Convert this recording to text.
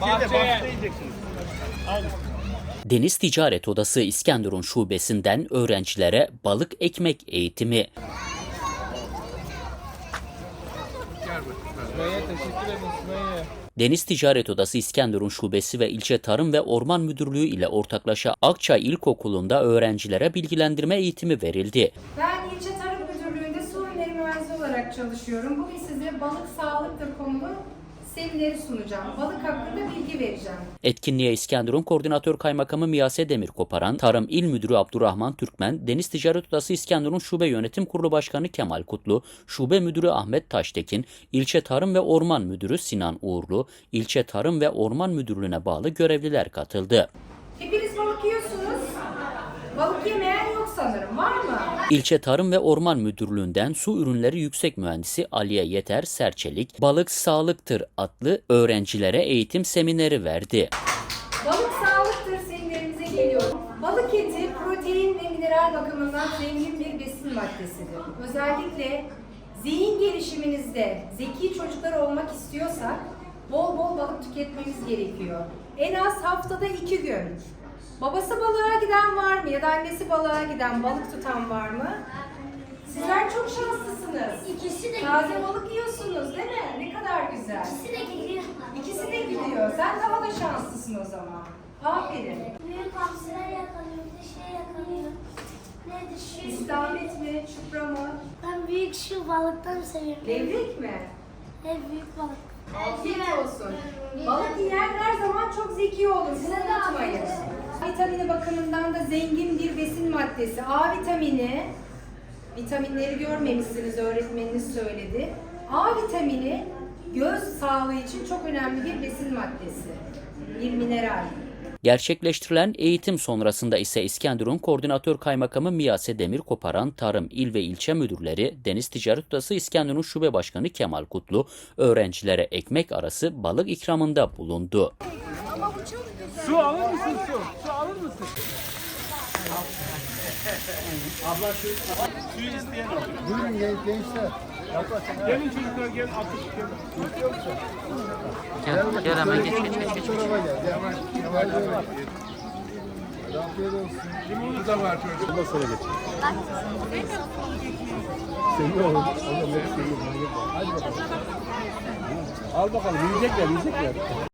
Bahçeye. Deniz Ticaret Odası İskenderun Şubesi'nden öğrencilere balık ekmek eğitimi. Deniz Ticaret Odası İskenderun Şubesi ve İlçe Tarım ve Orman Müdürlüğü ile ortaklaşa Akçay İlkokulu'nda öğrencilere bilgilendirme eğitimi verildi. Ben ilçe tarım müdürlüğünde su ürünleri mühendisi olarak çalışıyorum. Bugün size balık sağlıktır konulu semineri sunacağım. Balık hakkında bilgi vereceğim. Etkinliğe İskenderun Koordinatör Kaymakamı Miyase Demir Koparan, Tarım İl Müdürü Abdurrahman Türkmen, Deniz Ticaret Odası İskenderun Şube Yönetim Kurulu Başkanı Kemal Kutlu, Şube Müdürü Ahmet Taştekin, İlçe Tarım ve Orman Müdürü Sinan Uğurlu, İlçe Tarım ve Orman Müdürlüğü'ne bağlı görevliler katıldı. Hepiniz balık yiyorsunuz. Balık yemeyen yok sanırım. Var mı? İlçe Tarım ve Orman Müdürlüğü'nden Su Ürünleri Yüksek Mühendisi Aliye Yeter Serçelik, Balık Sağlıktır adlı öğrencilere eğitim semineri verdi. Balık sağlıktır seminerimize geliyorum. Balık eti protein ve mineral bakımından zengin bir besin maddesidir. Özellikle zihin gelişiminizde zeki çocuklar olmak istiyorsak bol bol balık tüketmemiz gerekiyor. En az haftada iki gün. Babası balığa giden var mı ya da annesi balığa giden balık tutan var mı? Sizler çok şanslısınız. İkisi de Taze balık yiyorsunuz değil mi? Ne kadar güzel. İkisi de geliyor. İkisi de gidiyor. Sen daha da şanslısın o zaman. Aferin. Büyük hamsiler yakalıyor, bir de şey yakalıyor. Nedir şu? İstamet mi, çupra mı, Ben büyük şu balıktan seviyorum. levrek mi? Ne büyük balık. Afiyet olsun. Balık yiyen her zaman çok zeki olur. Bunu unutmayın. Vitamini bakımından da zengin bir besin maddesi. A vitamini, vitaminleri görmemişsiniz öğretmeniniz söyledi. A vitamini göz sağlığı için çok önemli bir besin maddesi. Bir mineral. Gerçekleştirilen eğitim sonrasında ise İskenderun Koordinatör Kaymakamı Miyase Demir Koparan, Tarım İl ve İlçe Müdürleri, Deniz Ticaret Odası İskenderun Şube Başkanı Kemal Kutlu, öğrencilere ekmek arası balık ikramında bulundu. Su alır mısın su? Su alır mısın? Suyu isteyen alıyor. Buyurun gen- gençler. Gelin çocuklar gelin atış gelin. Gel, gel hemen geç geç geç. Bu tarafa gel. Gel. Yavaş yavaş. Afiyet olsun. Limonu da var çocuk. Bundan sonra geç. Seviyorum. Onu ben seviyorum. Hadi bakalım. Al bakalım. Yiyecekler, yiyecekler.